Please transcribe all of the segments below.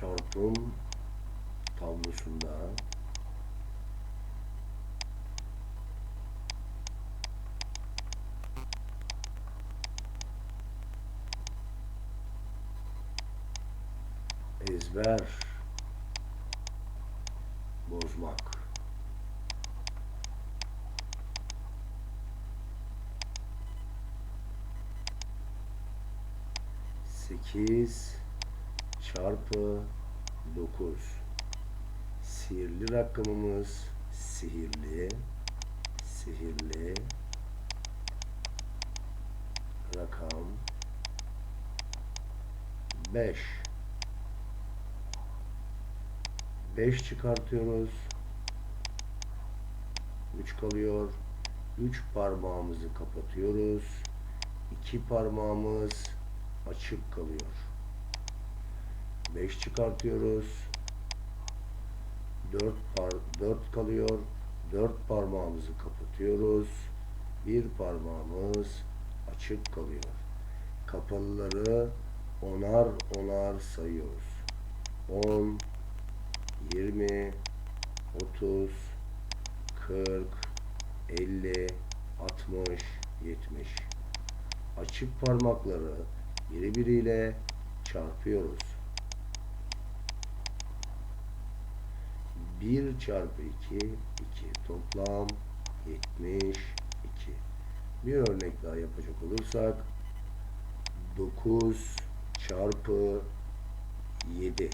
çarpım tablosunda ezber bozmak. Sekiz çarpı dokuz. Sihirli rakamımız sihirli sihirli rakam 5 5 çıkartıyoruz. 3 kalıyor. 3 parmağımızı kapatıyoruz. 2 parmağımız açık kalıyor 5 çıkartıyoruz. 4 par 4 kalıyor. 4 parmağımızı kapatıyoruz. Bir parmağımız açık kalıyor. Kapalıları onar onar sayıyoruz. 10 20 30 40 50 60 70 açık parmakları birbiriyle çarpıyoruz 1 çarpı 2 2 toplam 72 bir örnek daha yapacak olursak 9 çarpı 7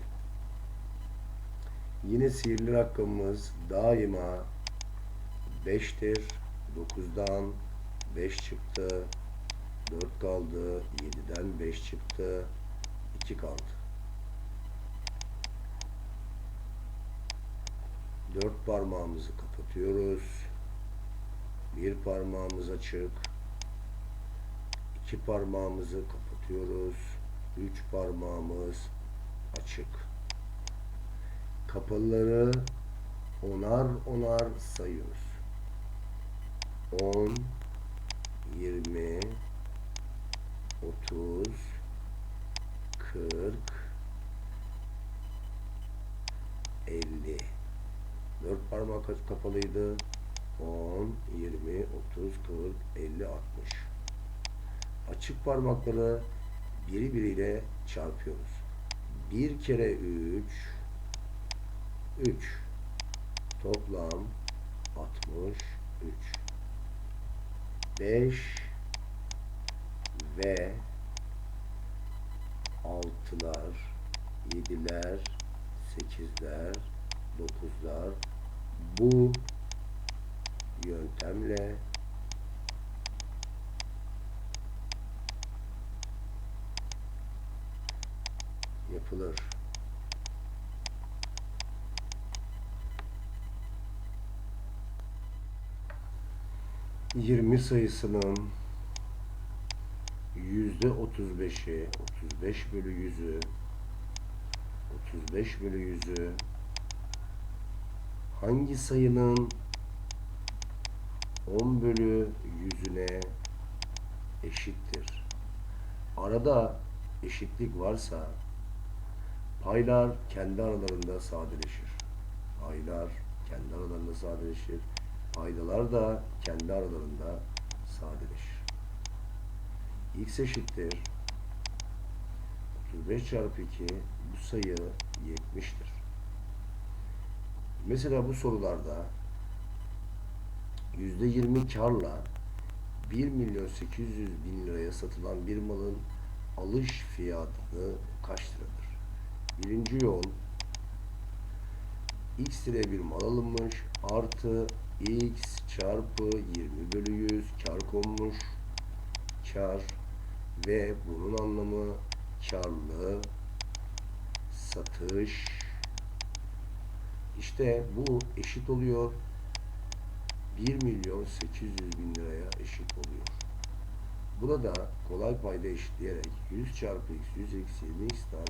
yine sihirli rakamımız daima 5'tir 9'dan 5 çıktı. 4 kaldı. 7'den 5 çıktı. 2 kaldı 4 parmağımızı kapatıyoruz. Bir parmağımız açık. İki parmağımızı kapatıyoruz. Üç parmağımız açık. Kapalıları onar onar sayıyoruz. 10 20 30 40 4 parmak arası kapalıydı. 10, 20, 30, 40, 50, 60. Açık parmakları biri biriyle çarpıyoruz. 1 kere 3 3 toplam 63 5 ve 6'lar 7'ler 8'ler 9'lar bu yöntemle yapılır. Yirmi sayısının yüzde otuz beşi, otuz beş bölü yüzü, otuz beş bölü yüzü hangi sayının 10 bölü yüzüne eşittir? Arada eşitlik varsa paylar kendi aralarında sadeleşir. Paylar kendi aralarında sadeleşir. Paydalar da kendi aralarında sadeleşir. X eşittir 35 çarpı 2 bu sayı 70'tir. Mesela bu sorularda %20 karla 1 milyon 800 bin liraya satılan bir malın alış fiyatı kaç liradır? Birinci yol x liraya bir mal alınmış artı x çarpı 20 bölü 100 kar konmuş kar ve bunun anlamı karlı satış işte bu eşit oluyor 1 milyon 800 bin liraya eşit oluyor. Burada kolay payda eşitleyerek 100 çarpı x 100 eksi 20 x daha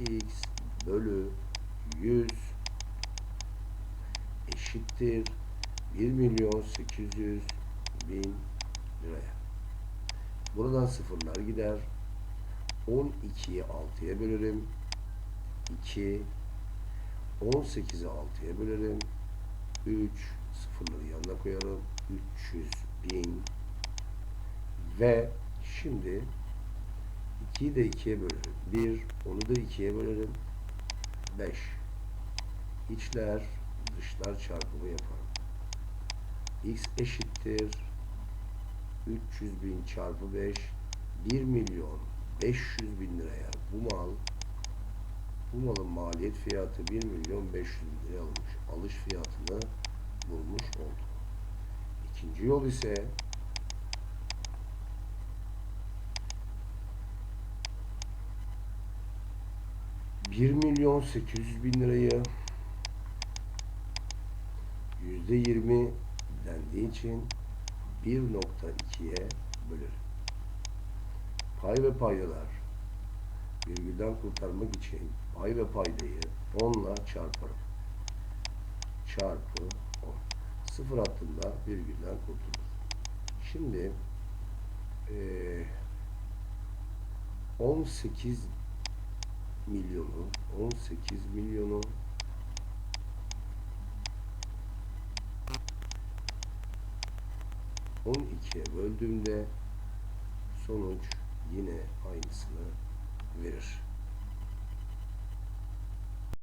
120 x bölü 100 eşittir 1 milyon 800 bin liraya. Buradan sıfırlar gider. 12'yi 6'ya bölerim. 2 18'i 6'ya bölerim. 3 sıfırları yanına koyarım. 300 bin ve şimdi 2'yi de 2'ye bölerim. 1 onu da 2'ye bölerim. 5 İçler dışlar çarpımı yaparım. X eşittir 300 bin çarpı 5 1 milyon 500 bin liraya bu mal bu malın maliyet fiyatı 1 milyon 500 bin liraya alınmış. Alış fiyatını bulmuş olduk. İkinci yol ise bir milyon sekiz yüz bin lirayı yüzde yirmi dendiği için 1.2'ye bölerim. Pay ve paydalar virgülden kurtarmak için pay ve paydayı 10 ile çarparım. Çarpı 10. Sıfır hattında virgülden kurtulur. Şimdi eee 18 milyonu 18 milyonu on ikiye böldüğümde sonuç yine aynısını verir.